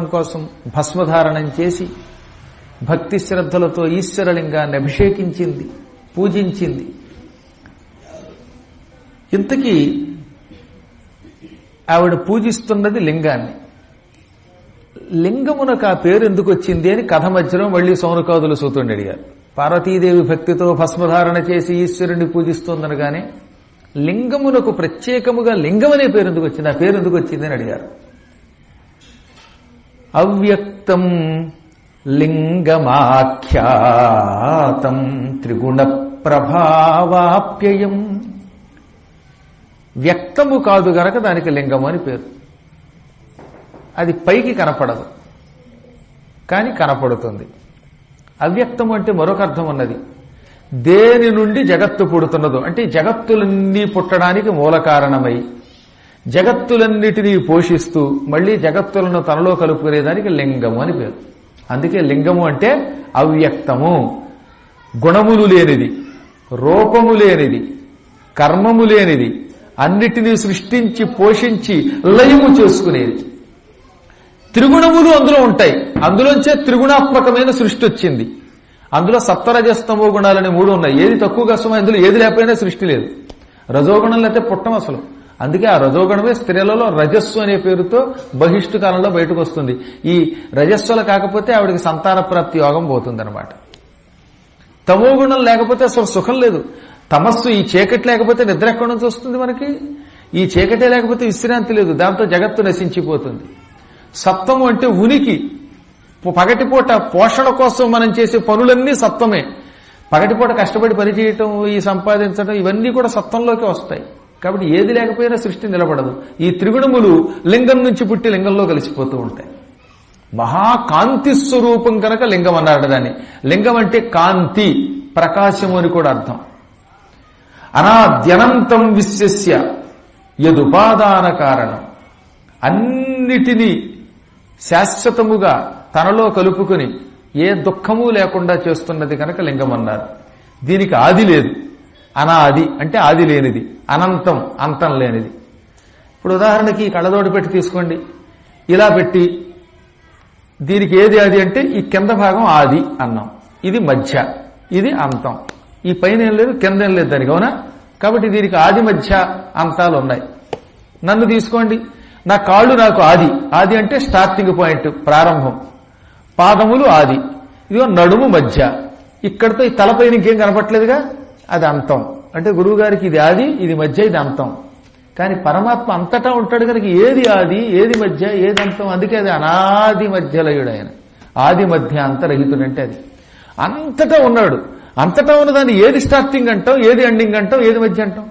అనుగ్రహం కోసం భస్మధారణం చేసి భక్తి శ్రద్ధలతో ఈశ్వరలింగాన్ని అభిషేకించింది పూజించింది. ఇంతకీ ఆవిడ పూజిస్తున్నది లింగాన్ని. లింగమునకు ఆ పేరు ఎందుకు వచ్చింది అని కథ మధ్యలో మళ్ళీ సౌనకాదులు సూతుండి అడిగారు. పార్వతీదేవి భక్తితో భస్మధారణ చేసి ఈశ్వరుణ్ణి పూజిస్తుందనగానే లింగమునకు ప్రత్యేకముగా లింగం అనే పేరు ఎందుకు వచ్చింది? ఆ పేరు ఎందుకు వచ్చింది అని అడిగారు. అవ్యక్తం లింగమాఖ్యాతం త్రిగుణ ప్రభావాప్యయం. వ్యక్తము కాదు గనక దానికి లింగము అని పేరు. అది పైకి కనపడదు. కానీ కనపడుతుంది. అవ్యక్తం అంటే మరొక అర్థం ఉన్నది. దేని నుండి జగత్తు పుడుతున్నదో. అంటే జగత్తులన్నీ పుట్టడానికి మూల కారణమై జగత్తులన్నిటినీ పోషిస్తూ మళ్ళీ జగత్తులను తనలో కలుపుకునేదానికి లింగము అని పేరు. అందుకే లింగము అంటే అవ్యక్తము. గుణములు లేనిది రూపము లేనిది కర్మము లేనిది అన్నిటినీ సృష్టించి పోషించి లయము చేసుకునేది. త్రిగుణములు అందులో ఉంటాయి. అందులోంచే త్రిగుణాత్మకమైన సృష్టి వచ్చింది. అందులో సప్తరజస్తమో గుణాలనే మూడు ఉన్నాయి. ఏది తక్కువ కష్టమో అందులో ఏది లేకపోయినా సృష్టి లేదు. రజోగుణం లేకపోతే పుట్టం అసలు. అందుకే ఆ రజోగుణమే స్త్రీలలో రజస్సు అనే పేరుతో బహిష్టు కాలంలో బయటకు వస్తుంది ఈ రజస్సులు కాకపోతే ఆవిడకి సంతాన ప్రాప్తి యోగం పోతుంది అనమాట తమో గుణం లేకపోతే అసలు సుఖం లేదు. తమస్సు ఈ చీకటి లేకపోతే నిద్ర ఎక్కడి నుంచి వస్తుంది మనకి? ఈ చీకటే లేకపోతే విశ్రాంతి లేదు. దాంతో జగత్తు నశించిపోతుంది. సప్తము అంటే ఉనికి. పగటిపూట పోషణ కోసం మనం చేసే పనులన్నీ సత్వమే పగటిపూట కష్టపడి పనిచేయటం ఈ సంపాదించడం ఇవన్నీ కూడా సత్వంలోకి వస్తాయి. కాబట్టి ఏది లేకపోయినా సృష్టి నిలబడదు. ఈ త్రిగుణములు లింగం నుంచి పుట్టి లింగంలో కలిసిపోతూ ఉంటాయి. మహాకాంతి స్వరూపం కనుక లింగం అన్నాడు దాన్ని. లింగం అంటే కాంతి ప్రకాశము అని కూడా అర్థం. అనాద్యనంతం విశ్వస్య యదుపాదాన కారణం. అన్నిటినీ శాశ్వతముగా తనలో కలుపుకుని ఏ దుఃఖము లేకుండా చేస్తున్నది కనుక లింగం అన్నారు. దీనికి ఆది లేదు. అనాది అంటే ఆది లేనిది అనంతం అంతం లేనిది. ఇప్పుడు ఉదాహరణకి ఈ పెట్టి తీసుకోండి. ఇలా పెట్టి దీనికి ఏది ఆది అంటే ఈ కింద భాగం ఆది అన్నాం. ఇది మధ్య ఇది అంతం. ఈ పైన ఏం లేదు కింద ఏం లేదు దానికి అవునా? కాబట్టి దీనికి ఆది మధ్య అంతాలు ఉన్నాయి. నన్ను తీసుకోండి. నా కాళ్ళు నాకు ఆది. ఆది అంటే స్టార్టింగ్ పాయింట్ ప్రారంభం. పాదములు ఆది. ఇదిగో నడుము మధ్య. ఇక్కడతో ఈ తలపైన ఇంకేం కనపట్లేదుగా అది అంతం. అంటే గురువు గారికి ఇది ఆది ఇది మధ్య ఇది అంతం. కానీ పరమాత్మ అంతటా ఉంటాడు కనుక ఏది ఆది ఏది మధ్య ఏది అంతం అందుకే అది అనాది మధ్యలయుడు ఆయన. ఆది మధ్య అంతరహితుడు అంటే అది. అంతటా ఉన్నాడు. అంతటా ఉన్నదాన్ని ఏది స్టార్టింగ్ అంటాం ఏది ఎండింగ్ అంటాం ఏది మధ్య అంటాం?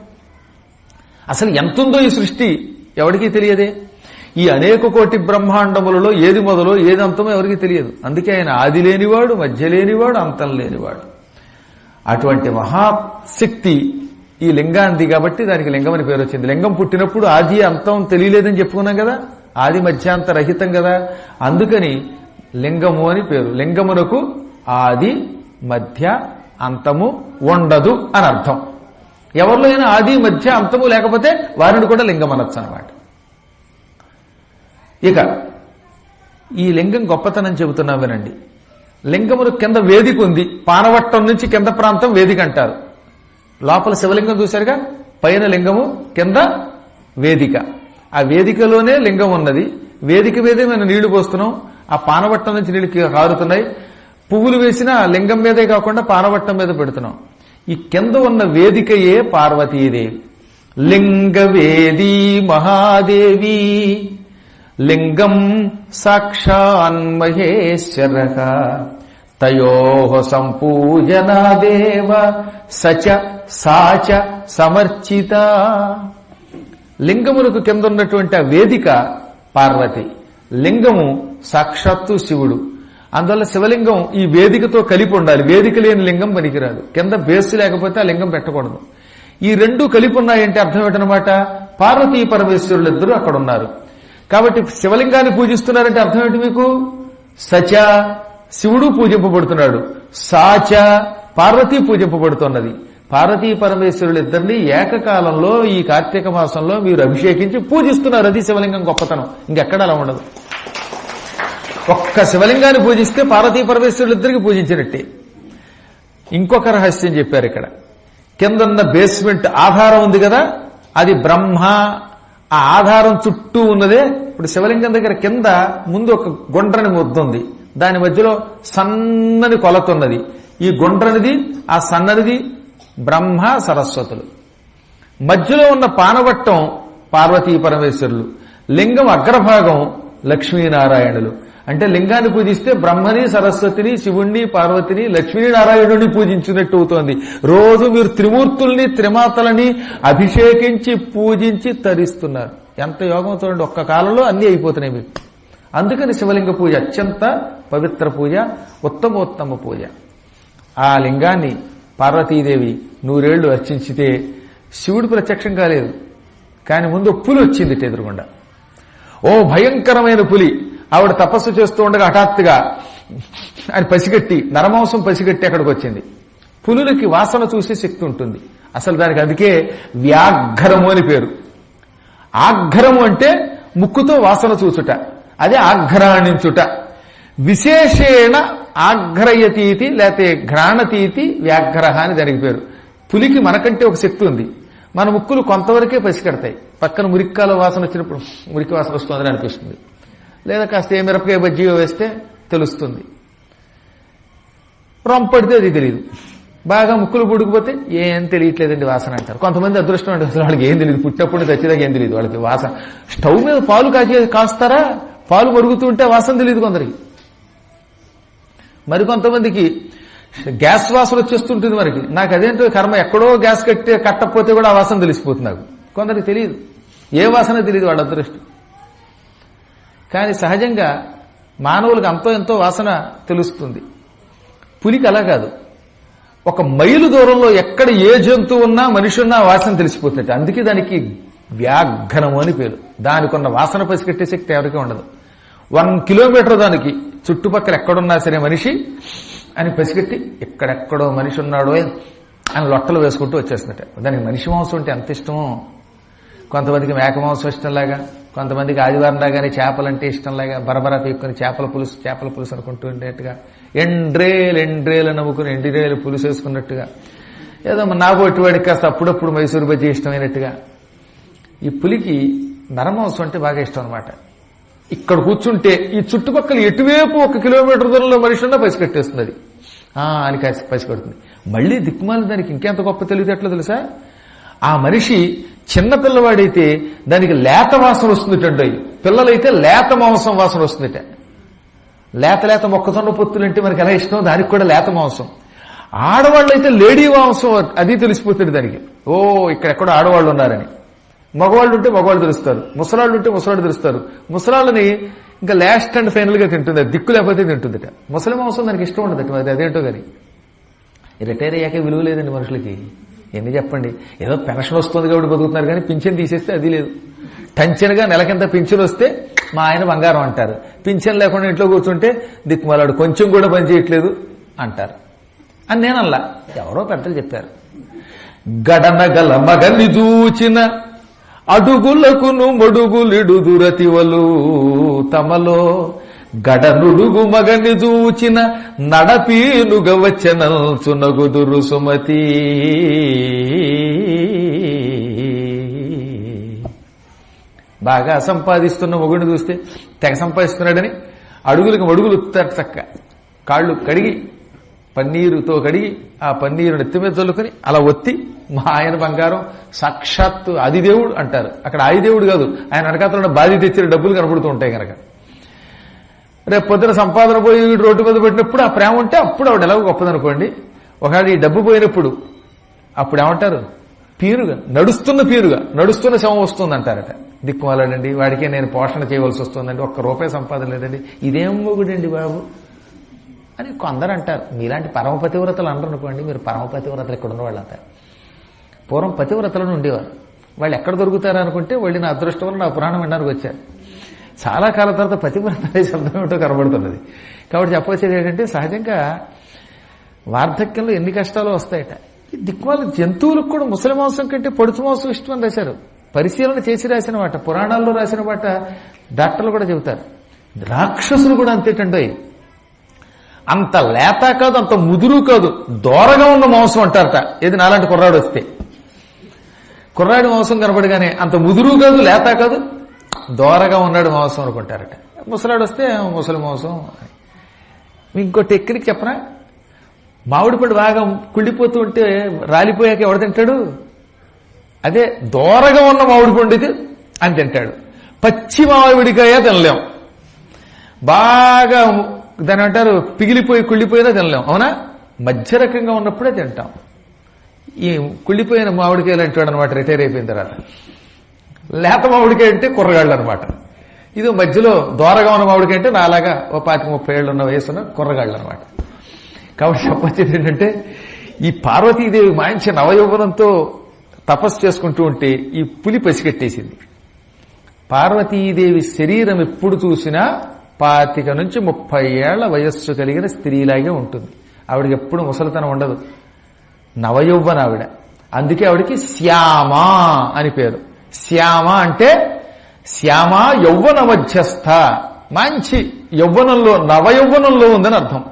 అసలు ఎంతుందో ఈ సృష్టి ఎవరికీ తెలియదే. ఈ అనేక కోటి బ్రహ్మాండములలో ఏది మొదలో ఏది అంతమో ఎవరికి తెలియదు. అందుకే ఆయన ఆది లేనివాడు మధ్య లేనివాడు అంతం లేనివాడు. అటువంటి మహాశక్తి ఈ లింగాంది కాబట్టి దానికి లింగం అని పేరు వచ్చింది. లింగం పుట్టినప్పుడు ఆది అంతం తెలియలేదని చెప్పుకున్నాం కదా? ఆది మధ్యాంత రహితం కదా? అందుకని లింగము అని పేరు. లింగమునకు ఆది మధ్య అంతము ఉండదు అని అర్థం. ఎవరిలో అయినా ఆది మధ్య అంతము లేకపోతే వారిని కూడా లింగం అనొచ్చు అనమాట ఇక ఈ లింగం గొప్పతనం చెబుతున్నాం వినండి. లింగమును కింద వేదిక ఉంది. పానవట్టం నుంచి కింద ప్రాంతం వేదిక అంటారు. లోపల శివలింగం చూశారుగా? పైన లింగము కింద వేదిక. ఆ వేదికలోనే లింగం ఉన్నది. వేదిక మీదే మేము నీళ్ళు పోస్తున్నాం. ఆ పానవట్టం నుంచి నీళ్ళు కారుతున్నాయి. పువ్వులు వేసిన లింగం మీదే కాకుండా పానవట్టం మీద పెడుతున్నాం. ఈ కింద ఉన్న వేదికయే పార్వతీదేవి. లింగ వేది మహాదేవి. లింగం సాక్షాన్మహేశ్వర తయో సంపూజనాదేవ సచ సాచ సమర్చిత. లింగమునకు కింద ఉన్నటువంటి ఆ వేదిక పార్వతి. లింగము సాక్షాత్తు శివుడు. అందువల్ల శివలింగం ఈ వేదికతో కలిపి ఉండాలి. వేదిక లేని లింగం పనికిరాదు. కింద బేస్ లేకపోతే ఆ లింగం పెట్టకూడదు. ఈ రెండు కలిపి ఉన్నాయంటే అర్థం ఏంటనమాట పార్వతీ పరమేశ్వరులు ఇద్దరు అక్కడ ఉన్నారు కాబట్టి శివలింగాన్ని పూజిస్తున్నారంటే అర్థం ఏంటి మీకు? సచ శివుడు పూజింపబడుతున్నాడు. సాచ పార్వతీ పూజింపబడుతున్నది. పార్వతీ పరమేశ్వరులు ఇద్దరిని ఏకకాలంలో ఈ కార్తీక మాసంలో మీరు అభిషేకించి పూజిస్తున్నారు. అది శివలింగం గొప్పతనం. ఇంకెక్కడ అలా ఉండదు. ఒక్క శివలింగాన్ని పూజిస్తే పార్వతీ పరమేశ్వరులు ఇద్దరికి పూజించినట్టే. ఇంకొక రహస్యం చెప్పారు ఇక్కడ. కిందన్న బేస్మెంట్ ఆధారం ఉంది కదా? అది బ్రహ్మ. ఆ ఆధారం చుట్టూ ఉన్నదే. ఇప్పుడు శివలింగం దగ్గర కింద ముందు ఒక గుండ్రని ముద్ద ఉంది. దాని మధ్యలో సన్నని కొలతున్నది. ఈ గుండ్రనిది ఆ సన్ననిది బ్రహ్మ సరస్వతులు. మధ్యలో ఉన్న పానవట్టం పార్వతీ పరమేశ్వరులు. లింగం అగ్రభాగం లక్ష్మీనారాయణులు. అంటే లింగాన్ని పూజిస్తే బ్రహ్మని సరస్వతిని శివుణ్ణి పార్వతిని లక్ష్మీనారాయణుడిని పూజించినట్టు అవుతోంది. రోజు మీరు త్రిమూర్తుల్ని త్రిమాతలని అభిషేకించి పూజించి తరిస్తున్నారు. ఎంత యోగం చూడండి ఒక్క కాలంలో అన్ని అయిపోతున్నాయి మీకు. అందుకని శివలింగ పూజ అత్యంత పవిత్ర పూజ ఉత్తమోత్తమ పూజ. ఆ లింగాన్ని పార్వతీదేవి నూరేళ్ళు అర్చించితే శివుడు ప్రత్యక్షం కాలేదు కానీ ముందు పులి వచ్చింది ఎదురుగుండా ఓ భయంకరమైన పులి ఆవిడ తపస్సు చేస్తూ ఉండగా హఠాత్తుగా ఆయన పసిగట్టి నరమాంసం పసిగట్టి అక్కడికి వచ్చింది. పులులకి వాసన చూసే శక్తి ఉంటుంది. అసలు దానికి అందుకే వ్యాఘ్రము అని పేరు. ఆఘ్రము అంటే ముక్కుతో వాసన చూచుట. అదే ఆఘ్రాణించుట. విశేషేణ ఆఘ్రయతీతి లేకపోతే ఘ్రాణతీతి వ్యాఘ్రహ అని దానికి పేరు. పులికి మనకంటే ఒక శక్తి ఉంది. మన ముక్కులు కొంతవరకే పసికెడతాయి. పక్కన మురిక్కాల వాసన వచ్చినప్పుడు మురికి వాసన వస్తుందని అనిపిస్తుంది. లేదా కాస్త ఏ మిరపకాయ బజ్జీయో వేస్తే తెలుస్తుంది. రొంపడితే అది తెలియదు బాగా ముక్కులు పుడుకుపోతే ఏం తెలియట్లేదండి వాసన అంటారు. కొంతమంది అదృష్టం అంటే అసలు వాళ్ళకి ఏం తెలియదు పుట్టినప్పుడు చచ్చేదాకా ఏం తెలియదు వాళ్ళకి వాసన. స్టవ్ మీద పాలు కాచే కాస్తారా? పాలు మరుగుతుంటే వాసన తెలియదు కొందరికి. మరి కొంతమందికి గ్యాస్ వాసన వచ్చేస్తుంటుంది మనకి నాకు అదేంటో కర్మ ఎక్కడో గ్యాస్ కట్టి కట్టకపోతే కూడా ఆ వాసన తెలిసిపోతుంది నాకు. కొందరికి తెలియదు. ఏ వాసన తెలియదు వాళ్ళ అదృష్టం కానీ సహజంగా మానవులకు అంతో ఎంతో వాసన తెలుస్తుంది. పులికి అలా కాదు. ఒక మైలు దూరంలో ఎక్కడ ఏ జంతువు ఉన్నా మనిషి ఉన్నా వాసన తెలిసిపోతుంది. అందుకే దానికి వ్యాఘ్రము అని పేరు. దానికి ఉన్న వాసన పసిగట్టే శక్తి ఎవరికీ ఉండదు. వన్ కిలోమీటర్ దానికి. చుట్టుపక్కల ఎక్కడున్నా సరే మనిషి అని పసిగట్టి ఎక్కడెక్కడో మనిషి ఉన్నాడో అని లొట్టలు వేసుకుంటూ వచ్చేస్తున్నట్ట. దానికి మనిషి మాంసం అంటే ఎంత ఇష్టమో? కొంతమందికి మేక మాంసం ఇష్టంలాగా కొంతమందికి ఆదివారం లాగానే చేపలంటే ఇష్టంలాగా బరబరా పీక్కుని చేపల పులుసు చేపల పులుసు అనుకుంటూ ఉండేట్టుగా ఎండ్రేలు ఎండ్రేలు నవ్వుకుని ఎండిరేలు పులుసు వేసుకున్నట్టుగా. ఏదో నా పొట్టి వాడికి కాస్త అప్పుడప్పుడు మైసూరు బజ్జీ ఇష్టమైనట్టుగా. ఈ పులికి నరమాంసం అంటే బాగా ఇష్టం అనమాట ఇక్కడ కూర్చుంటే ఈ చుట్టుపక్కల ఎటువైపు ఒక కిలోమీటర్ దూరంలో మనిషి ఉన్నా పసికట్టేస్తుంది అని కాసి పసికడుతుంది మళ్ళీ దిక్కుమాలి దానికి ఇంకెంత గొప్ప తెలివితేటలో తెలుసా? ఆ మనిషి చిన్నపిల్లవాడైతే దానికి లేత వాసన వస్తుందిటండి పిల్లలైతే లేత మాంసం వాసన వస్తుందిట. లేత లేత మొక్కజొన్న పొత్తులు అంటే మనకి ఎలా ఇష్టం? దానికి కూడా లేత మాంసం. ఆడవాళ్ళు అయితే లేడీ మాంసం అది తెలిసిపోతుంది దానికి. ఓ ఇక్కడెక్కడో ఆడవాళ్ళు ఉన్నారని. మగవాళ్ళు ఉంటే మగవాళ్ళు తెలుస్తారు. ముసలాళ్ళు ఉంటే ముసలాళ్ళు తెలుస్తారు. ముసలాళ్ళని ఇంకా లాస్ట్ అండ్ ఫైనల్గా తింటుంది. దిక్కు లేకపోతే తింటుందిట. ముసలి మాంసం దానికి ఇష్టం ఉండదు అది అదేంటో కానీ. రిటైర్ అయ్యాక విలువ లేదండి మనుషులకి. ఎన్ని చెప్పండి? ఏదో పెన్షన్ వస్తుంది కాబట్టి బతుకుతున్నారు కానీ పింఛన్ తీసేస్తే అది లేదు. టెన్షన్గా నెలకింత పింఛన్ వస్తే మా ఆయన బంగారం అంటారు. పింఛన్ లేకుండా ఇంట్లో కూర్చుంటే దిక్కుమాలాడు కొంచెం కూడా పని చేయట్లేదు అంటారు. అని నేనల్లా. ఎవరో పెద్దలు చెప్పారు. గడనగల మగని చూచిన అడుగులకును మడుగులిడు దురతివలు. తమలో గడనుడుగు మగని చూచిన నడపీనుగ వచ్చనల్చునగుదురు సుమతి. బాగా సంపాదిస్తున్న మొగుడిని చూస్తే తెగ సంపాదిస్తున్నాడని అడుగులకు మడుగులు ఉత్తారు చక్క కాళ్ళు కడిగి పన్నీరుతో కడిగి ఆ పన్నీరు నెత్తి మీద చల్లుకొని అలా ఒత్తి మా ఆయన బంగారం సాక్షాత్తు ఆదిదేవుడు అంటారు. అక్కడ ఆదిదేవుడు కాదు ఆయన వెనకాతల బాధి తెచ్చిన డబ్బులు కనపడుతూ ఉంటాయి కనుక రేపు పొద్దున సంపాదన పోయి రోడ్డు మీద పెట్టినప్పుడు ఆ ప్రేమ ఉంటే అప్పుడు ఆవిడ ఎలాగో గొప్పదనుకోండి. ఒకవేళ ఈ డబ్బు పోయినప్పుడు అప్పుడు ఏమంటారు? పీరుగా నడుస్తున్న పీరుగా నడుస్తున్న శవం వస్తుంది అంటారట దిక్కుమాలండి వాడికే నేను పోషణ చేయవలసి వస్తుందండి ఒక్క రూపాయి సంపాదన లేదండి ఇదేం మొగుడండి బాబు? అని కొందరు అంటారు. మీలాంటి పరమపతివ్రతలు అనరు అనుకోండి మీరు పరమపతివ్రతలు ఇక్కడ ఉన్న వాళ్ళంతా పూర్వం పతివ్రతలను ఉండేవారు. వాళ్ళు ఎక్కడ దొరుకుతారు అనుకుంటే వాళ్ళు నా అదృష్టం వల్ల నా పురాణం వినడానికి వచ్చారు. చాలా కాలం తర్వాత పతివ్రత అనే శబ్దం ఏమిటో కనబడుతున్నది. కాబట్టి చెప్పవచ్చేది ఏంటంటే సహజంగా వార్ధక్యంలో ఎన్ని కష్టాలు వస్తాయట. ఈ దిక్మాల జంతువులకు కూడా ముసలి మాంసం కంటే పొడుచు మాంసం ఇష్టం అని రాశారు. పరిశీలన చేసి రాసిన మాట పురాణాల్లో రాసిన మాట డాక్టర్లు కూడా చెబుతారు. రాక్షసులు కూడా అంతేటండి అంత లేత కాదు అంత ముదురు కాదు దోరగా ఉన్న మాంసం అంటారట. ఏది నాలాంటి కుర్రాడు వస్తే. కుర్రాడి మాంసం కనపడగానే అంత ముదురు కాదు లేత కాదు దోరగా ఉన్నాడు మాంసం అనుకుంటారట. ముసలాడు వస్తే ముసలి మాంసం. ఇంకో టెక్నిక్ చెప్పరా మామిడి పండు బాగా కుళ్ళిపోతూ ఉంటే రాలిపోయాక ఎవడు తింటాడు? అదే దోరగా ఉన్న మామిడి పండు ఇది అని తింటాడు. పచ్చి మామిడికాయ తినలేం. బాగా దాని అంటారు పిగిలిపోయి కుళ్ళిపోయినా తినలేం. అవునా? మధ్య రకంగా ఉన్నప్పుడే తింటాం. ఈ కుళ్ళిపోయిన మామిడికాయలు అంటాడు అనమాట రిటైర్ అయిపోయిన తర్వాత. లేత మామిడికాయ అంటే కుర్రగాళ్ళు అనమాట ఇది మధ్యలో దోరగా ఉన్న మామిడికాయ అంటే నాలాగా ఓ పాతిక ముప్పై ఏళ్ళు ఉన్న వయసున్న కుర్రగాళ్ళు అనమాట కాబట్టి చెప్పొచ్చేది ఏంటంటే ఈ పార్వతీదేవి మంచి నవయౌవనంతో తపస్సు చేసుకుంటూ ఉంటే ఈ పులి పసిగట్టేసింది. పార్వతీదేవి శరీరం ఎప్పుడు చూసినా పాతిక నుంచి ముప్పై ఏళ్ళ వయస్సు కలిగిన స్త్రీలాగే ఉంటుంది. ఆవిడకి ఎప్పుడు ముసలితనం ఉండదు. నవయౌవన ఆవిడ. అందుకే ఆవిడకి శ్యామ అని పేరు. శ్యామ అంటే శ్యామ యౌవన మధ్యస్థ మంచి యౌవనంలో నవయౌవనంలో ఉందని అర్థం.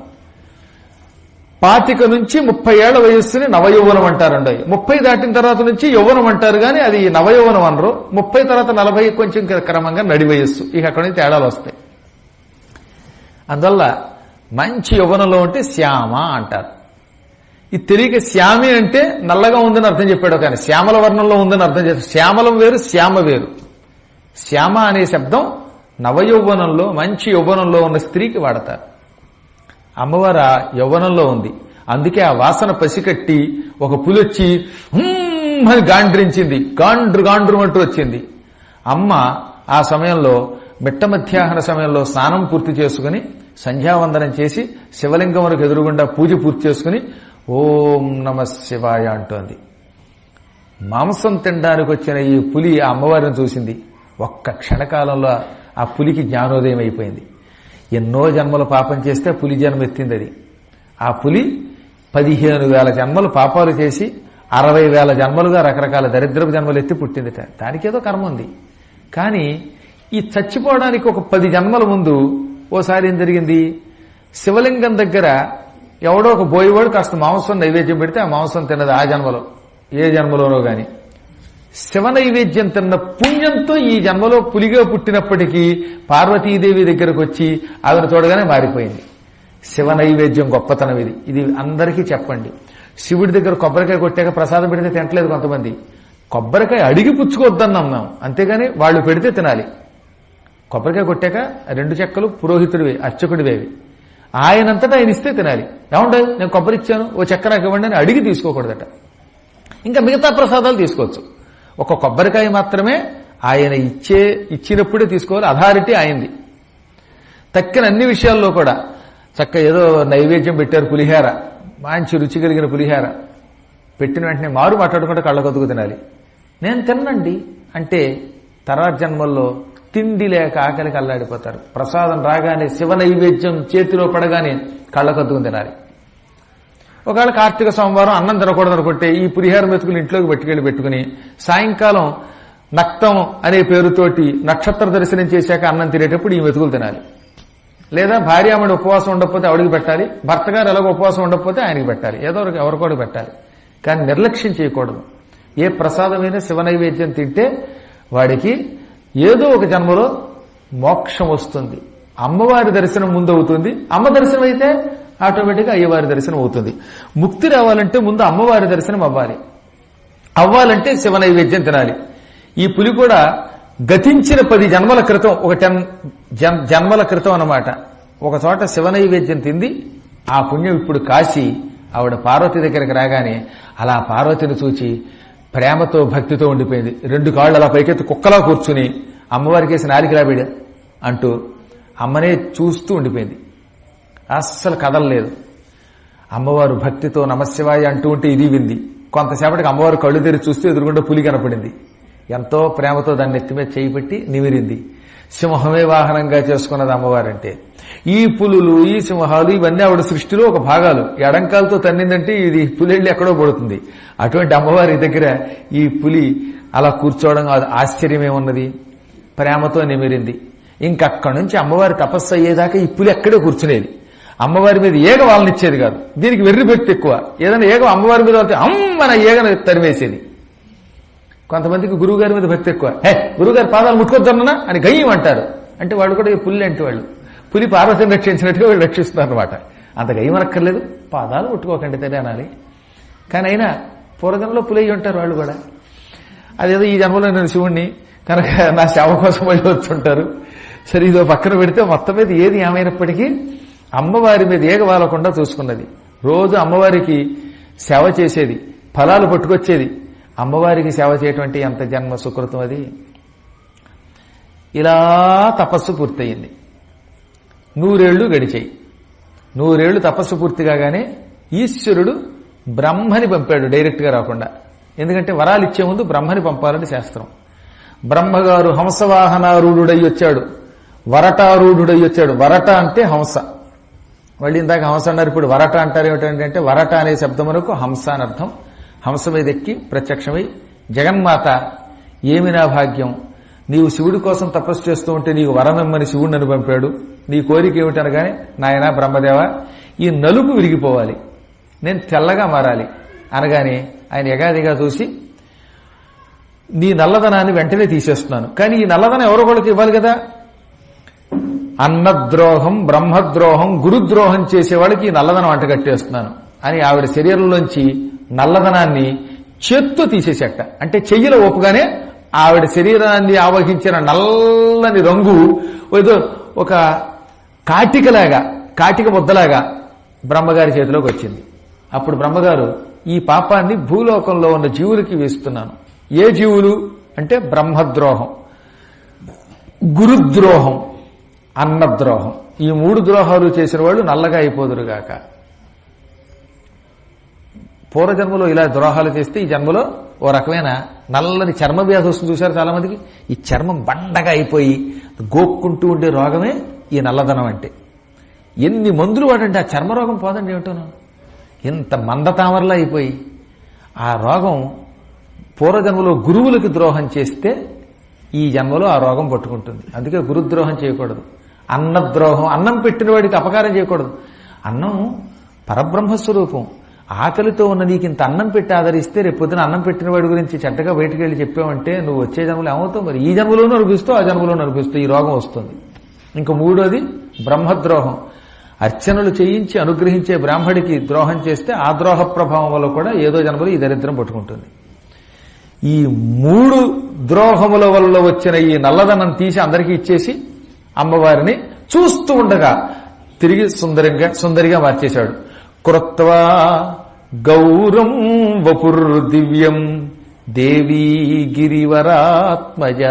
పాతిక నుంచి ముప్పై ఏళ్ళ వయస్సుని నవయౌవనం అంటారండి. ముప్పై దాటిన తర్వాత నుంచి యౌవనం అంటారు కానీ అది నవయౌవనం అనరు. ముప్పై తర్వాత నలభై కొంచెం క్రమంగా నడి వయస్సు. ఇక అక్కడ నుంచి తేడాలు వస్తాయి. అందువల్ల మంచి యౌవనంలో ఉంటే శ్యామ అంటారు. ఇది తెలియక శ్యామి అంటే నల్లగా ఉందని అర్థం చెప్పాడు కానీ శ్యామల వర్ణంలో ఉందని అర్థం చేస్తాడు శ్యామలం వేరు శ్యామ వేరు. శ్యామ అనే శబ్దం నవయౌవనంలో మంచి యౌవనంలో ఉన్న స్త్రీకి వాడతారు. అమ్మవారు యౌవనంలో ఉంది. అందుకే ఆ వాసన పసికట్టి ఒక పులొచ్చి అని గాండ్రించింది. గాండ్రు గాండ్రు అంటూ వచ్చింది. అమ్మ ఆ సమయంలో మిట్ట మధ్యాహ్న సమయంలో స్నానం పూర్తి చేసుకుని సంధ్యావందనం చేసి శివలింగం వరకు ఎదురుగుండా పూజ పూర్తి చేసుకుని ఓం నమ శివాయ అంటోంది. మాంసం తినడానికి వచ్చిన ఈ పులి ఆ అమ్మవారిని చూసింది. ఒక్క క్షణకాలంలో ఆ పులికి జ్ఞానోదయం అయిపోయింది. ఎన్నో జన్మలు పాపం చేస్తే పులి జన్మ ఎత్తింది అది ఆ పులి పదిహేను వేల జన్మలు పాపాలు చేసి అరవై వేల జన్మలుగా రకరకాల దరిద్రపు జన్మలు ఎత్తి పుట్టిందిట. దానికేదో కర్మ ఉంది. కానీ ఈ చచ్చిపోవడానికి ఒక పది జన్మల ముందు ఓసారి ఏం జరిగింది? శివలింగం దగ్గర ఎవడో ఒక బోయేవాడు కాస్త మాంసం నైవేద్యం పెడితే ఆ మాంసం తిన్నది ఆ జన్మలో ఏ జన్మలోనో గాని. శివ నైవేద్యం తిన్న పుణ్యంతో ఈ జన్మలో పులిగా పుట్టినప్పటికీ పార్వతీదేవి దగ్గరకు వచ్చి ఆవిడ చూడగానే మారిపోయింది. శివ నైవేద్యం గొప్పతనం ఇది. ఇది అందరికీ చెప్పండి. శివుడి దగ్గర కొబ్బరికాయ కొట్టాక ప్రసాదం పెడితే తినట్లేదు కొంతమంది. కొబ్బరికాయ అడిగి పుచ్చుకోవద్దన్నాం మేము అంతేగాని వాళ్ళు పెడితే తినాలి. కొబ్బరికాయ కొట్టాక రెండు చెక్కలు పురోహితుడివి అర్చకుడివేవి. ఆయనంతటా ఆయన ఇస్తే తినాలి. ఏమంటే నేను కొబ్బరి ఇచ్చాను ఓ చెక్క నాకు ఇవ్వండి అని అడిగి తీసుకోకూడదట. ఇంకా మిగతా ప్రసాదాలు తీసుకోవచ్చు. ఒక కొబ్బరికాయ మాత్రమే ఆయన ఇచ్చే ఇచ్చినప్పుడే తీసుకోవాలి. అథారిటీ ఆయనది. తక్కిన అన్ని విషయాల్లో కూడా. చక్క ఏదో నైవేద్యం పెట్టారు పులిహార. మంచి రుచి కలిగిన పులిహార. పెట్టిన వెంటనే మారు మాట్లాడుకుంటే కళ్ళకొద్దుకు తినాలి. నేను తిన్నండి. అంటే తర్వాత జన్మల్లో తిండి లేక ఆకలికి అల్లాడిపోతారు ప్రసాదం రాగానే శివ నైవేద్యం చేతిలో పడగానే కళ్ళకద్దుకు తినాలి. ఒకవేళ కార్తీక సోమవారం అన్నం తినకూడదు అనుకుంటే ఈ పులిహార మెతుకులు ఇంట్లోకి పట్టుకెళ్ళి పెట్టుకుని సాయంకాలం నక్తం అనే పేరుతోటి నక్షత్ర దర్శనం చేశాక అన్నం తినేటప్పుడు ఈ మెతుకులు తినాలి. లేదా భార్యామణి ఉపవాసం ఉండకపోతే ఆవిడికి పెట్టాలి. భర్త గారు ఎలాగో ఉపవాసం ఉండకపోతే ఆయనకి పెట్టాలి. ఏదో ఒకరికి పెట్టాలి. కానీ నిర్లక్ష్యం చేయకూడదు. ఏ ప్రసాదమైన శివ నైవేద్యం తింటే వాడికి ఏదో ఒక జన్మలో మోక్షం వస్తుంది. అమ్మవారి దర్శనం ముందు అవుతుంది. అమ్మ దర్శనం అయితే ఆటోమేటిక్గా అయ్యవారి దర్శనం అవుతుంది. ముక్తి రావాలంటే ముందు అమ్మవారి దర్శనం అవ్వాలి. అవ్వాలంటే శివ నైవేద్యం తినాలి. ఈ పులి కూడా గతించిన పది జన్మల క్రితం ఒక టెన్ జన్మల క్రితం అన్నమాట. ఒక చోట శివ నైవేద్యం తింది. ఆ పుణ్యం ఇప్పుడు కాసి ఆవిడ పార్వతి దగ్గరికి రాగానే అలా పార్వతిని చూచి ప్రేమతో భక్తితో ఉండిపోయింది. రెండు కాళ్ళు అలా పైకెత్తి కుక్కలా కూర్చుని అమ్మవారికి వేసిన నారికలాబిడ అంటూ అమ్మనే చూస్తూ ఉండిపోయింది. అస్సలు కదలలేదు. అమ్మవారు భక్తితో నమశివాయ అంటూ ఉంటే ఇది వింది. కొంతసేపటికి అమ్మవారు కళ్ళు తెరిచి చూస్తూ ఎదురుగుండా పులి కనపడింది. ఎంతో ప్రేమతో దాన్ని ఎత్తిమే మీద చేయి పెట్టి నిమిరింది. సింహమే వాహనంగా చేసుకున్నది అమ్మవారంటే. ఈ పులులు ఈ సింహాలు ఇవన్నీ ఆవిడ సృష్టిలో ఒక భాగాలు. ఎడంకాలతో తన్నిందంటే ఇది పులెళ్ళి ఎక్కడో పడుతుంది. అటువంటి అమ్మవారి దగ్గర ఈ పులి అలా కూర్చోవడం అది ఆశ్చర్యమేమున్నది ప్రేమతో నిమిరింది. ఇంకక్కడి నుంచి అమ్మవారి తపస్సు అయ్యేదాకా ఈ పులి ఎక్కడే కూర్చునేది. అమ్మవారి మీద ఏగ వాళ్ళనిచ్చేది కాదు. దీనికి వెర్రి పెట్టి ఎక్కువ ఏదైనా ఏగ అమ్మవారి మీద వెళ్తే అమ్మన ఏగను తరిమేసేది. కొంతమందికి గురువు గారి మీద భక్తి ఎక్కువ. హే గురువుగారి పాదాలు ముట్టుకొద్దన్నా అని గయ్యం అంటారు. అంటే వాళ్ళు కూడా ఈ పులి అంటే వాళ్ళు. పులి పార్వతిని రక్షించినట్టుగా వీళ్ళు రక్షిస్తున్నారు అనమాట అంత గయ్యం అనక్కర్లేదు. పాదాలు ముట్టుకోకండి తనే అనాలి. కానీ అయినా పూర్వజంలో పులి అయి ఉంటారు వాళ్ళు కూడా. అదేదో ఈ జన్మలో నేను శివుణ్ణి కనుక నా సేవ కోసం మళ్ళీ వచ్చుంటారు సరే ఇదో పక్కన పెడితే మొత్తం మీద ఏది ఏమైనప్పటికీ అమ్మవారి మీద ఏగ వాలకుండా చూసుకున్నది. రోజు అమ్మవారికి సేవ చేసేది ఫలాలు పట్టుకొచ్చేది అమ్మవారికి సేవ చేయటువంటి ఎంత జన్మ సుకృతం అది. ఇలా తపస్సు పూర్తయింది. నూరేళ్ళు గడిచాయి. నూరేళ్ళు తపస్సు పూర్తి కాగానే ఈశ్వరుడు బ్రహ్మని పంపాడు డైరెక్ట్గా రాకుండా. ఎందుకంటే వరాలు ఇచ్చే ముందు బ్రహ్మని పంపాలని శాస్త్రం. బ్రహ్మగారు హంసవాహనారూఢుడై వచ్చాడు. వరటారూఢుడై వచ్చాడు. వరట అంటే హంస. వాళ్ళు ఇందాక హంస అన్నారు ఇప్పుడు వరట అంటారు ఏమిటంటే వరట అనే శబ్దమునకు హంస అని అర్థం. హంస మీద ఎక్కి ప్రత్యక్షమై జగన్మాత ఏమి నా భాగ్యం? నీవు శివుడి కోసం తపస్సు చేస్తూ ఉంటే నీకు వరమిమ్మని నన్ను పంపాడు. నీ కోరిక ఏమిటనగానే నాయన బ్రహ్మదేవ ఈ నలుపు విరిగిపోవాలి. నేను తెల్లగా మారాలి. అనగానే ఆయన ఎగాదిగా చూసి నీ నల్లదనాన్ని వెంటనే తీసేస్తున్నాను. కానీ ఈ నల్లదనం ఎవరో కూడా ఇవ్వాలి కదా? అన్నద్రోహం బ్రహ్మద్రోహం గురుద్రోహం చేసేవాడికి ఈ నల్లదనం అంటగట్టేస్తున్నాను. అని ఆవిడ శరీరంలోంచి నల్లదనాన్ని చేత్తో తీసేసేట. అంటే చెయ్యిల ఒప్పుగానే ఆవిడ శరీరాన్ని ఆవహించిన నల్లని రంగు ఏదో ఒక కాటికలాగా కాటిక ముద్దలాగా బ్రహ్మగారి చేతిలోకి వచ్చింది. అప్పుడు బ్రహ్మగారు ఈ పాపాన్ని భూలోకంలో ఉన్న జీవులకి వేస్తున్నాను. ఏ జీవులు? అంటే బ్రహ్మద్రోహం గురుద్రోహం అన్నద్రోహం. ఈ మూడు ద్రోహాలు చేసిన వాళ్ళు నల్లగా అయిపోదురుగాక. పూర్వజన్మలో ఇలా ద్రోహాలు చేస్తే ఈ జన్మలో ఓ రకమైన నల్లని చర్మ వ్యాధి వస్తుంది చూశారు చాలా మందికి. ఈ చర్మం బండగా అయిపోయి గోక్కుంటూ ఉండే రోగమే ఈ నల్లధనం అంటే. ఎన్ని మందులు వాడంటే ఆ చర్మ రోగం పోదండి ఏమిటోను. ఇంత మందతామరలా అయిపోయి ఆ రోగం పూర్వజన్మలో గురువులకి ద్రోహం చేస్తే ఈ జన్మలో ఆ రోగం పట్టుకుంటుంది. అందుకే గురుద్రోహం చేయకూడదు. అన్నద్రోహం అన్నం పెట్టిన వాడికి అపకారం చేయకూడదు. అన్నం పరబ్రహ్మస్వరూపం. ఆకలితో ఉన్న నీకు ఇంత అన్నం పెట్టి ఆదరిస్తే రేపు పొద్దున అన్నం పెట్టిన వాడి గురించి చెడ్డగా బయటికి వెళ్ళి చెప్పావంటే నువ్వు వచ్చే జన్మలో ఏమవుతావు? మరి ఈ జన్మలో అనిపిస్తూ ఆ జన్మలో అనిపిస్తూ ఈ రోగం వస్తుంది. ఇంకా మూడోది బ్రహ్మద్రోహం. అర్చనలు చేయించి అనుగ్రహించే బ్రాహ్మడికి ద్రోహం చేస్తే ఆ ద్రోహ ప్రభావం వల్ల కూడా ఏదో జన్మలో ఈ దరిద్రం పట్టుకుంటుంది. ఈ మూడు ద్రోహముల వల్ల వచ్చిన ఈ నల్లదనం తీసి అందరికీ ఇచ్చేసి అమ్మవారిని చూస్తూ ఉండగా తిరిగి సుందరంగా సుందరిగా మార్చేశాడు. కృత్వా గౌరం వపుర్దివ్యం దేవీ గిరివరాత్మజ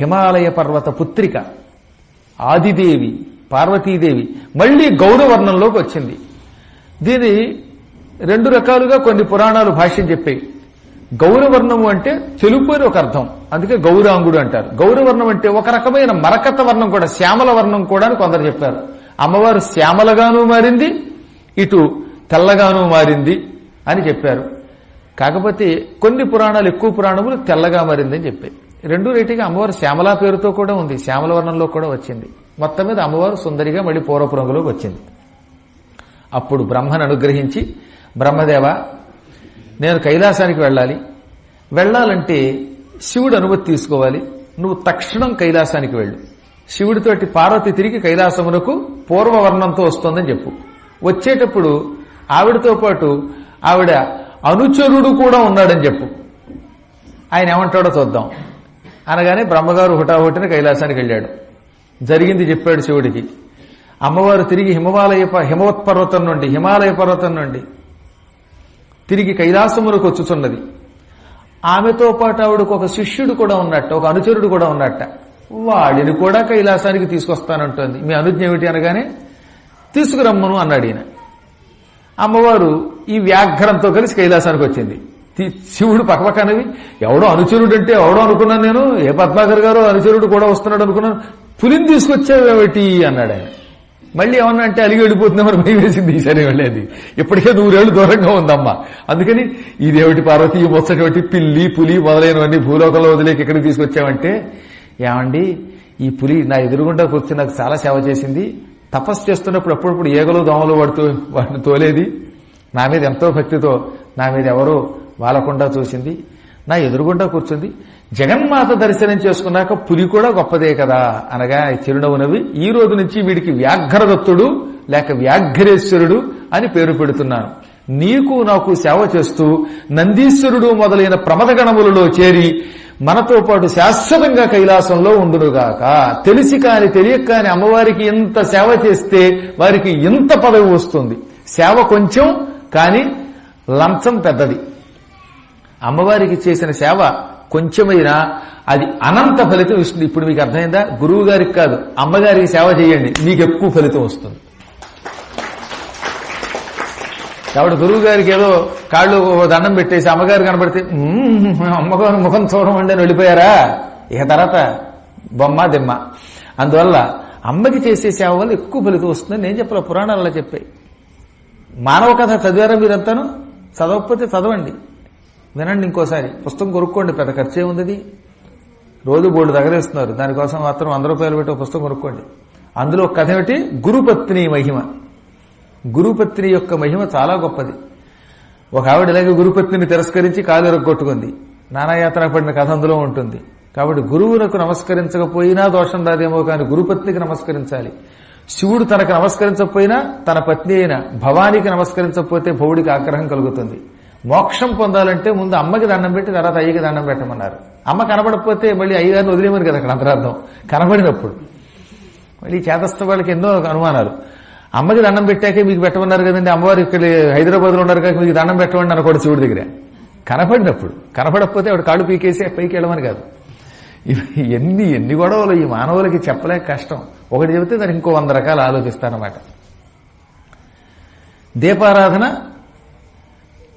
హిమాలయ పర్వత పుత్రిక ఆదిదేవి పార్వతీదేవి మళ్ళీ గౌరవర్ణంలోకి వచ్చింది. దీని రెండు రకాలుగా కొన్ని పురాణాలు భాష్యం చెప్పాయి. గౌరవర్ణము అంటే తెలుపు అని ఒక అర్థం. అందుకే గౌరాంగుడు అంటారు. గౌరవర్ణం అంటే ఒక రకమైన మరకత వర్ణం కూడా శ్యామల వర్ణం కూడా అని కొందరు చెప్పారు. అమ్మవారు శ్యామలగాను మారింది ఇటు తెల్లగాను మారింది అని చెప్పారు. కాకపోతే కొన్ని పురాణాలు ఎక్కువ పురాణములు తెల్లగా మారిందని చెప్పాయి. రెండు రేటిగా అమ్మవారు శ్యామలా పేరుతో కూడా ఉంది. శ్యామల వర్ణంలో కూడా వచ్చింది. మొత్తం మీద అమ్మవారు సుందరిగా మళ్ళీ పూర్వపురంగులోకి వచ్చింది. అప్పుడు బ్రహ్మను అనుగ్రహించి బ్రహ్మదేవ నేను కైలాసానికి వెళ్ళాలి. వెళ్ళాలంటే శివుడు అనుమతి తీసుకోవాలి. నువ్వు తక్షణం కైలాసానికి వెళ్ళు. శివుడితోటి పార్వతి తిరిగి కైలాసమునకు పూర్వవర్ణంతో వస్తుందని చెప్పు. వచ్చేటప్పుడు ఆవిడతో పాటు ఆవిడ అనుచరుడు కూడా ఉన్నాడని చెప్పు. ఆయన ఏమంటాడో చూద్దాం. అనగానే బ్రహ్మగారు హుటాహుటిన కైలాసానికి వెళ్ళాడు. జరిగింది చెప్పాడు శివుడికి. అమ్మవారు తిరిగి హిమవాలయ ప- హిమవత్ పర్వతం నుండి హిమాలయ పర్వతం నుండి తిరిగి కైలాసమునకు వచ్చుచున్నది. ఆమెతో పాటు ఆవిడకు ఒక శిష్యుడు కూడా ఉన్నట్ట ఒక అనుచరుడు కూడా ఉన్నట్ట. వాడిని కూడా కైలాసానికి తీసుకొస్తానంటోంది. మీ అనుజ్ఞ ఏమిటి అనగానే తీసుకురమ్మను అన్నాడు ఈయన. అమ్మవారు ఈ వ్యాఘ్రంతో కలిసి కైలాసానికి వచ్చింది. శివుడు పక్కపక్కనవి ఎవడో అనుచరుడు అంటే ఎవడో అనుకున్నాను నేను ఏ పద్మాకర్ గారు అనుచరుడు కూడా వస్తున్నాడు అనుకున్నాను పులిని తీసుకొచ్చేవేమిటి? అన్నాడు ఆయన మళ్ళీ ఏమన్నా అంటే అలిగి వెళ్ళిపోతున్నామని భయం వేసింది ఈసారి వెళ్ళేది ఇప్పటికే నూరేళ్ళు దూరంగా ఉందమ్మా. అందుకని ఇదేమిటి పార్వతి ఈ ముచ్చటి పిల్లి పులి మొదలైనవన్నీ భూలోకంలో వదిలేకి ఇక్కడికి తీసుకొచ్చామంటే ఏమండి ఈ పులి నా ఎదురుగుండా కూర్చుని నాకు చాలా సేవ చేసింది. తపస్సు చేస్తున్నప్పుడు అప్పుడప్పుడు ఏగలు దోమలు పడుతూ వాటిని తోలేది. నా మీద ఎంతో భక్తితో నా మీద ఎవరో వాలకుండా చూసింది. నా ఎదురుగుండా కూర్చుంది. జగన్మాత దర్శనం చేసుకున్నాక పులి కూడా గొప్పదే కదా అనగా చిరునవ్వునవి ఈ రోజు నుంచి వీడికి వ్యాఘ్రదత్తుడు లేక వ్యాఘ్రేశ్వరుడు అని పేరు పెడుతున్నాను. నీకు నాకు సేవ చేస్తూ నందీశ్వరుడు మొదలైన ప్రమదగణములలో చేరి మనతో పాటు శాశ్వతంగా కైలాసంలో ఉండునుగాక. తెలిసి కాని తెలియక కాని అమ్మవారికి ఇంత సేవ చేస్తే వారికి ఇంత పదవి వస్తుంది. సేవ కొంచెం కానీ లంచం పెద్దది. అమ్మవారికి చేసిన సేవ కొంచెమైనా అది అనంత ఫలితం ఇస్తుంది. ఇప్పుడు మీకు అర్థమైందా? గురువు గారికి కాదు అమ్మగారికి సేవ చేయండి మీకు ఎక్కువ ఫలితం వస్తుంది. కాబట్టి గురువు గారికి ఏదో కాళ్ళు దండం పెట్టేసి అమ్మగారు కనబడితే అమ్మగారు ముఖం చూడమండి అని వెళ్ళిపోయారా? ఇక తర్వాత బొమ్మ దిమ్మ. అందువల్ల అమ్మకి చేసే సేవ వల్ల ఎక్కువ ఫలితం వస్తుందని నేను చెప్పలే పురాణాలలో చెప్పాయి మానవ కథ చదివారా మీరంతాను? చదవకపోతే చదవండి. వినండి ఇంకోసారి. పుస్తకం కొనుక్కోండి పెద్ద ఖర్చు ఏముంది రోజు బోర్డు తగలేస్తున్నారు. దానికోసం మాత్రం వంద రూపాయలు పెట్టి ఒక పుస్తకం కొనుక్కోండి. అందులో కథ ఏమిటి? గురుపత్ని మహిమ. గురుపత్ని యొక్క మహిమ చాలా గొప్పది. ఒక ఆవిడ ఇలాగే గురుపత్నిని తిరస్కరించి కాలు ఎరగొట్టుకుంది. నానాయాతన పడిన కథ అందులో ఉంటుంది. కాబట్టి గురువులకు నమస్కరించకపోయినా దోషం రాదేమో కానీ గురుపత్నికి నమస్కరించాలి. శివుడు తనకు నమస్కరించకపోయినా తన పత్ని అయిన భవానికి నమస్కరించకపోతే భవుడికి ఆగ్రహం కలుగుతుంది. మోక్షం పొందాలంటే ముందు అమ్మకి దండం పెట్టి తర్వాత అయ్యకి దండం పెట్టమన్నారు. అమ్మ కనబడకపోతే మళ్ళీ అయ్యగారిని వదిలేమని కదా అక్కడ అంతరార్థం. కనబడినప్పుడు. మళ్ళీ చేతస్థ వాళ్ళకి ఎన్నో అనుమానాలు. అమ్మకి దండం పెట్టాకే మీకు పెట్టమన్నారు కదండి అమ్మవారు ఇక్కడ హైదరాబాద్లో ఉన్నారు కాక మీకు దండం పెట్టమని అనుకోడు శివుడి దగ్గర. కనపడినప్పుడు. కనపడకపోతే ఆవిడ కాళ్ళు పీకేసి పైకి వెళ్ళమని కాదు. ఇవి ఎన్ని ఎన్ని గొడవలు ఈ మానవులకి చెప్పలేక కష్టం. ఒకటి చెబితే దానికి ఇంకో వంద రకాలు ఆలోచిస్తానమాట దీపారాధన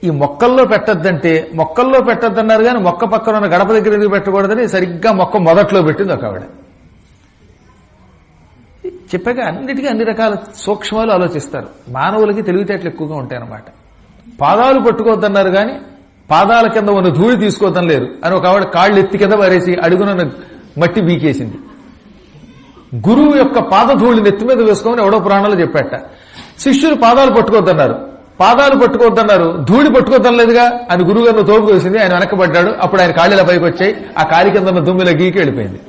ఈ మొక్కల్లో పెట్టద్దంటే మొక్కల్లో పెట్టద్దన్నారు కానీ మొక్క పక్కన ఉన్న గడప దగ్గర ఎందుకు పెట్టకూడదని సరిగ్గా మొక్క మొదట్లో పెట్టింది ఒక ఆవిడ. చెప్పాక అన్నిటికీ అన్ని రకాల సూక్ష్మాలు ఆలోచిస్తారు. మానవులకి తెలివితేటలు ఎక్కువగా ఉంటాయన్నమాట. పాదాలు పట్టుకోవద్దన్నారు కానీ పాదాల కింద ఉన్న ధూళి తీసుకోవద్దని లేరు. అని ఒక ఆవిడ కాళ్ళు ఎత్తి కింద వారేసి అడుగున మట్టి బీకేసింది. గురువు యొక్క పాదధూళిని నెత్తి ఎత్తి మీద వేసుకోమని ఎవడో పురాణాలు చెప్పాట శిష్యులు పాదాలు పట్టుకోవద్దన్నారు. పాదాలు పట్టుకోవద్దన్నారు. ధూళి పట్టుకోవద్దనలేదుగా అని గురువు గారిని తోపు ఆయన వెనకబడ్డాడు. అప్పుడు ఆయన కాళ్ళ పైకి వచ్చాయి. ఆ కాలి కింద దుమ్మిలో గీకి వెళ్ళిపోయింది.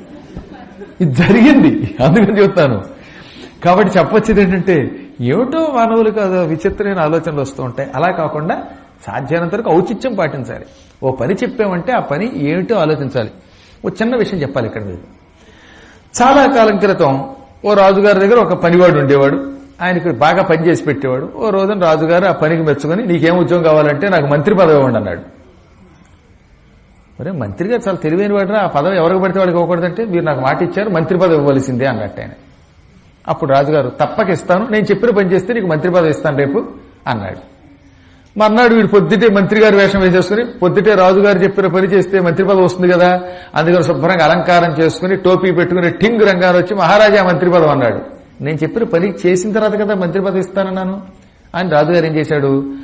ఇది జరిగింది. అందుకని చెప్తాను. కాబట్టి చెప్పొచ్చేది ఏంటంటే ఏమిటో మానవులకు అదో విచిత్రమైన ఆలోచనలు వస్తూ ఉంటాయి. అలా కాకుండా సాధ్యమైనంత వరకు ఔచిత్యం పాటించాలి. ఓ పని చెప్పామంటే ఆ పని ఏమిటో ఆలోచించాలి. ఓ చిన్న విషయం చెప్పాలి ఇక్కడ మీరు చాలా కాలం క్రితం ఓ రాజుగారి దగ్గర ఒక పనివాడు ఉండేవాడు. ఆయనకు బాగా పని చేసి పెట్టేవాడు. ఓ రోజున రాజుగారు ఆ పనికి మెచ్చుకొని నీకేం ఉద్యోగం కావాలంటే నాకు మంత్రి పదవి ఇవ్వండి అన్నాడు. మరే మంత్రి గారు చాలా తెలివైన వాడు ఆ పదవి ఎవరికి పడితే వాడికి ఇవ్వకూడదంటే మీరు నాకు మాట ఇచ్చారు మంత్రి పదవి ఇవ్వవలసిందే అన్నట్టు ఆయన. అప్పుడు రాజుగారు తప్పక ఇస్తాను. నేను చెప్పిన పని చేస్తే నీకు మంత్రి పదవి ఇస్తాను రేపు అన్నాడు. మర్నాడు వీడు పొద్దుటే మంత్రి గారి వేషం వేసేసుకుని పొద్దుటే రాజుగారు చెప్పిన పని చేస్తే మంత్రి పదవి వస్తుంది కదా అందుకని శుభ్రంగా అలంకారం చేసుకుని టోపీ పెట్టుకుని టింగ్ రంగారు వచ్చి మహారాజా మంత్రి పదవి అన్నాడు. నేను చెప్పిన పని చేసిన తర్వాత కదా మంత్రి పదవి ఇస్తానన్నాను. అని రాజుగారు ఏం చేశాడు?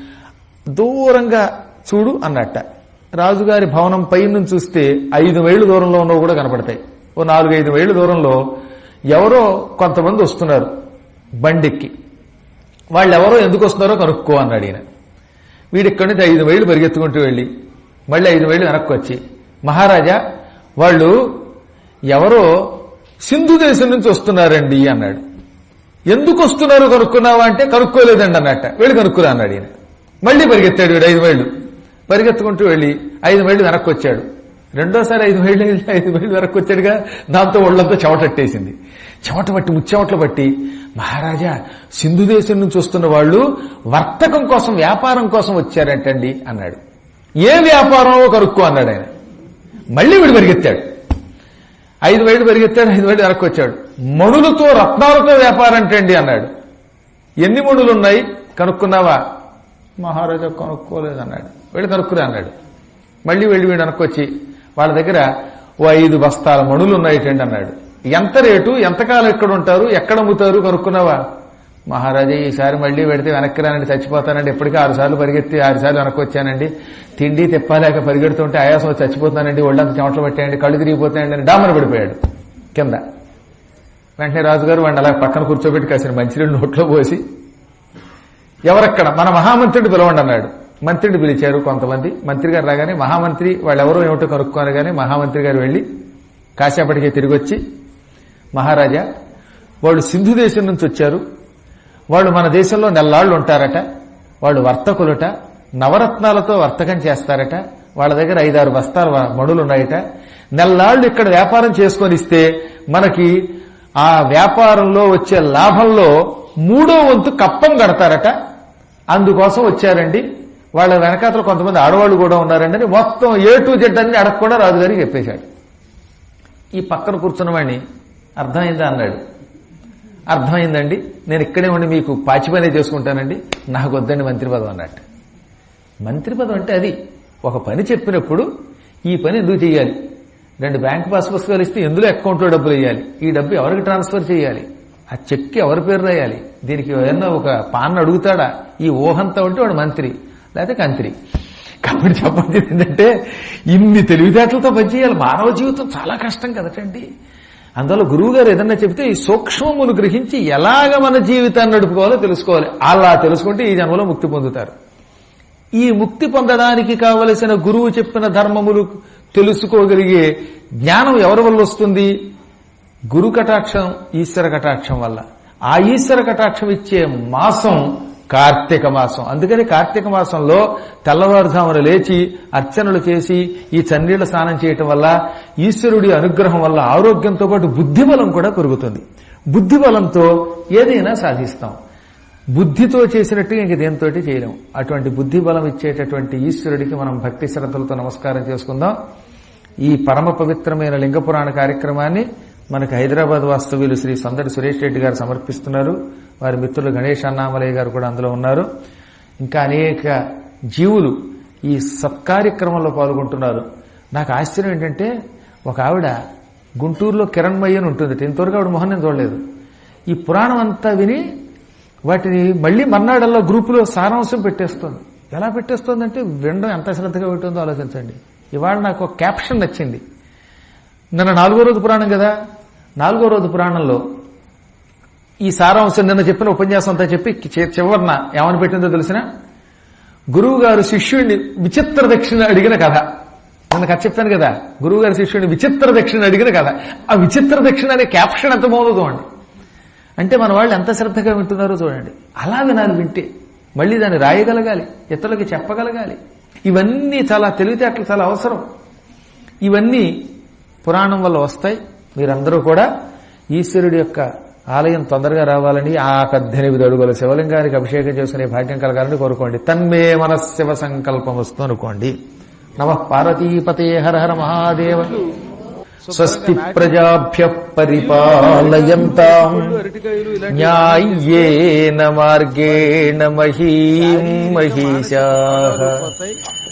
దూరంగా చూడు అన్నట్ట. రాజుగారి భవనం పై నుంచి చూస్తే ఐదు మైళ్ళు దూరంలో ఉన్నవి కూడా కనపడతాయి. ఓ నాలుగు ఐదు మైళ్ళ దూరంలో ఎవరో కొంతమంది వస్తున్నారు బండెక్కి. వాళ్ళు ఎవరో ఎందుకు వస్తున్నారో కనుక్కో అన్నాడు ఈయన. వీడు ఇక్కడి నుంచి ఐదు మైళ్ళు పరిగెత్తుకుంటూ వెళ్ళి మళ్ళీ ఐదు మైళ్ళు వెనక్కి వచ్చి మహారాజా వాళ్ళు ఎవరో సింధు దేశం నుంచి వస్తున్నారండి అన్నాడు. ఎందుకు వస్తున్నారు కనుక్కున్నావా అంటే కనుక్కోలేదండి అన్నట్ట. వెళ్ళి కనుక్కురా అన్నాడు ఈయన. మళ్ళీ పరిగెత్తాడు వీడు ఐదు మైళ్ళు పరిగెత్తుకుంటూ వెళ్ళి ఐదు మైళ్ళు వెనక్కి వచ్చాడు రెండోసారి ఐదు మైళ్ళు వెళ్ళి ఐదు మైళ్ళు వెనక్కి వచ్చాడుగా దాంతో ఒళ్ళంతా చెమటట్టేసింది చెమట పట్టి ముచ్చెమటలు పట్టి మహారాజా సింధు దేశం నుంచి వస్తున్న వాళ్ళు వర్తకం కోసం వ్యాపారం కోసం వచ్చారంటండి అన్నాడు. ఏ వ్యాపారమో కనుక్కో అన్నాడు ఆయన. మళ్ళీ వీడు పరిగెత్తాడు. ఐదు మైళ్ళు పరిగెత్తాడు ఐదు మైళ్ళు వెనక్కి వచ్చాడు మణులతో రత్నాలతో వ్యాపారం అండి అన్నాడు. ఎన్ని మణులు ఉన్నాయి? కనుక్కున్నావా? మహారాజా కనుక్కోలేదు అన్నాడు వెళ్ళి కనుక్కురా అన్నాడు. మళ్ళీ వెళ్ళి వీడు వెనక్కొచ్చి వాళ్ళ దగ్గర ఓ ఐదు బస్తాల మణులు ఉన్నాయిటండి అన్నాడు. ఎంత రేటు? ఎంతకాలం ఎక్కడ ఉంటారు? ఎక్కడ అమ్ముతారు? కనుక్కున్నావా? మహారాజా ఈసారి మళ్ళీ పెడితే వెనక్కి రానండి చచ్చిపోతానండి. ఎప్పటికీ ఆరు సార్లు పరిగెత్తి ఆరు సార్లు వెనక్కి వచ్చానండి. తిండి తిప్పాలేక పరిగెడుతుంటే ఆయాసం చచ్చిపోతానండి. ఒళ్ళంతా చెమటలు పెట్టేయండి కళ్ళు తిరిగిపోతాయండి అని డామర పడిపోయాడు. కింద. వెంటనే రాజుగారు వాడిని అలా పక్కన కూర్చోబెట్టి కాసిన మంచినీళ్ళు నోట్లో పోసి ఎవరక్కడ? మన మహామంత్రుడు పిలవండి అన్నాడు. మంత్రిని పిలిచారు కొంతమంది. మంత్రి గారు రాగానే మహామంత్రి వాళ్ళు ఏమిటో ఏమిటో కానీ మహామంత్రి గారు వెళ్ళి కాసేపటికి తిరిగి వచ్చి మహారాజా వాళ్ళు సింధు దేశం నుంచి వచ్చారు. వాళ్ళు మన దేశంలో నెల్లాళ్ళు ఉంటారట వాళ్ళు వర్తకులుట నవరత్నాలతో వర్తకం చేస్తారట వాళ్ళ దగ్గర ఐదారు బస్తాల మణులు ఉన్నాయట నెల్లాళ్ళు ఇక్కడ వ్యాపారం చేసుకొని ఇస్తే మనకి ఆ వ్యాపారంలో వచ్చే లాభంలో మూడో వంతు కప్పం కడతారట. అందుకోసం వచ్చారండి. వాళ్ళ వెనకాతలు కొంతమంది ఆడవాళ్ళు కూడా ఉన్నారండి. మొత్తం ఏ టు జెడ్ అన్ని అడగకుండా రాజుగారికి చెప్పేశాడు. ఈ పక్కన కూర్చున్నవాడిని అర్థమైందా అన్నాడు. అర్థమైందండి? నేను ఇక్కడే ఉండి మీకు పాచిపనే చేసుకుంటానండి. నాకు వద్దండి మంత్రి పదం అన్నట్టు. మంత్రి పదం అంటే అది. ఒక పని చెప్పినప్పుడు ఈ పని ఎందుకు చేయాలి? రెండు బ్యాంక్ పాస్ పుస్తకాలు ఇస్తే ఎందులో అకౌంట్లో డబ్బులు వేయాలి? ఈ డబ్బు ఎవరికి ట్రాన్స్ఫర్ చేయాలి? ఆ చెక్ ఎవరి పేరు రాయాలి? దీనికి ఏదన్నా ఒక పాన్న అడుగుతాడా? ఈ ఊహంతా ఉంటే వాడు మంత్రి లేకపోతే కంత్రి. కాబట్టి చెప్పండి ఏంటంటే ఇన్ని తెలివితేటలతో పనిచేయాలి. మానవ జీవితం చాలా కష్టం కదటండి. అందువల్ల గురువు గారు ఏదన్నా చెప్తే ఈ సూక్ష్మమును గ్రహించి ఎలాగ మన జీవితాన్ని నడుపుకోవాలో తెలుసుకోవాలి. అలా తెలుసుకుంటే ఈ జన్మలో ముక్తి పొందుతారు. ఈ ముక్తి పొందడానికి కావలసిన గురువు చెప్పిన ధర్మములు తెలుసుకోగలిగే జ్ఞానం ఎవరి వల్ల వస్తుంది? గురు కటాక్షం ఈశ్వర కటాక్షం వల్ల. ఆ ఈశ్వర కటాక్షం ఇచ్చే మాసం కార్తీక మాసం. అందుకని కార్తీక మాసంలో తెల్లవారుజామున లేచి అర్చనలు చేసి ఈ చన్నీళ్ళ స్నానం చేయటం వల్ల ఈశ్వరుడి అనుగ్రహం వల్ల ఆరోగ్యంతో పాటు బుద్ధిబలం కూడా పెరుగుతుంది. బుద్ధిబలంతో ఏదైనా సాధిస్తాం. బుద్ధితో చేసినట్టుగా ఇంక దేంతో చేయలేం. అటువంటి బుద్ధి బలం ఇచ్చేటటువంటి ఈశ్వరుడికి మనం భక్తి శ్రద్ధలతో నమస్కారం చేసుకుందాం. ఈ పరమ పవిత్రమైన లింగపురాణ కార్యక్రమాన్ని మనకి హైదరాబాద్ వాస్తవ్యులు శ్రీ సందడి సురేష్ రెడ్డి గారు సమర్పిస్తున్నారు. వారి మిత్రులు గణేష్ అన్నామలయ్య గారు కూడా అందులో ఉన్నారు. ఇంకా అనేక జీవులు ఈ సత్కార్యక్రమంలో పాల్గొంటున్నారు. నాకు ఆశ్చర్యం ఏంటంటే ఒక ఆవిడ గుంటూరులో కిరణ్మయ్య అని ఉంటుంది. ఇంతవరకు ఆవిడ మొహం నేను చూడలేదు. ఈ పురాణం అంతా విని వాటిని మళ్ళీ మర్నాడల్లో గ్రూపులో సారాంశం పెట్టేస్తుంది. ఎలా పెట్టేస్తుందంటే వినడం ఎంత శ్రద్ధగా ఉంటుందో ఆలోచించండి. ఇవాళ నాకు ఒక క్యాప్షన్ నచ్చింది. నిన్న నాలుగో రోజు పురాణం కదా? నాలుగో రోజు పురాణంలో ఈ సారాంశం నిన్న చెప్పిన ఉపన్యాసం అంతా చెప్పి చివరిన ఏమని పెట్టిందో తెలిసిన? గురువు గారు శిష్యుడిని విచిత్ర దక్షిణ అడిగిన కథ. నిన్న కథ చెప్పాను కదా. గురువు గారు శిష్యుడిని విచిత్ర దక్షిణ అడిగిన కథ. ఆ విచిత్ర దక్షిణ అనే క్యాప్షన్ ఎంత బాగుందో చూడండి. అంటే మన వాళ్ళు ఎంత శ్రద్ధగా వింటున్నారో చూడండి. అలా వినాలి వింటే. మళ్ళీ దాన్ని రాయగలగాలి ఇతరులకి చెప్పగలగాలి. ఇవన్నీ చాలా తెలివితేటలు చాలా అవసరం. ఇవన్నీ పురాణం వల్ల వస్తాయి. మీరందరూ కూడా ఈశ్వరుడి యొక్క ఆలయం తొందరగా రావాలని ఆ పద్దెనిమిది అడుగుల శివలింగానికి అభిషేకం చేసుకునే భాగ్యం కలగాలని కోరుకోండి. తన్మే మనశివ సంకల్పం వస్తూ అనుకోండి. నమ పార్వతీపతే హర హర మహాదేవ. స్వస్తి ప్రజాభ్య పరిపాలయంతాం. న్యాయ్యేన మార్గేణ మహీం మహిషా.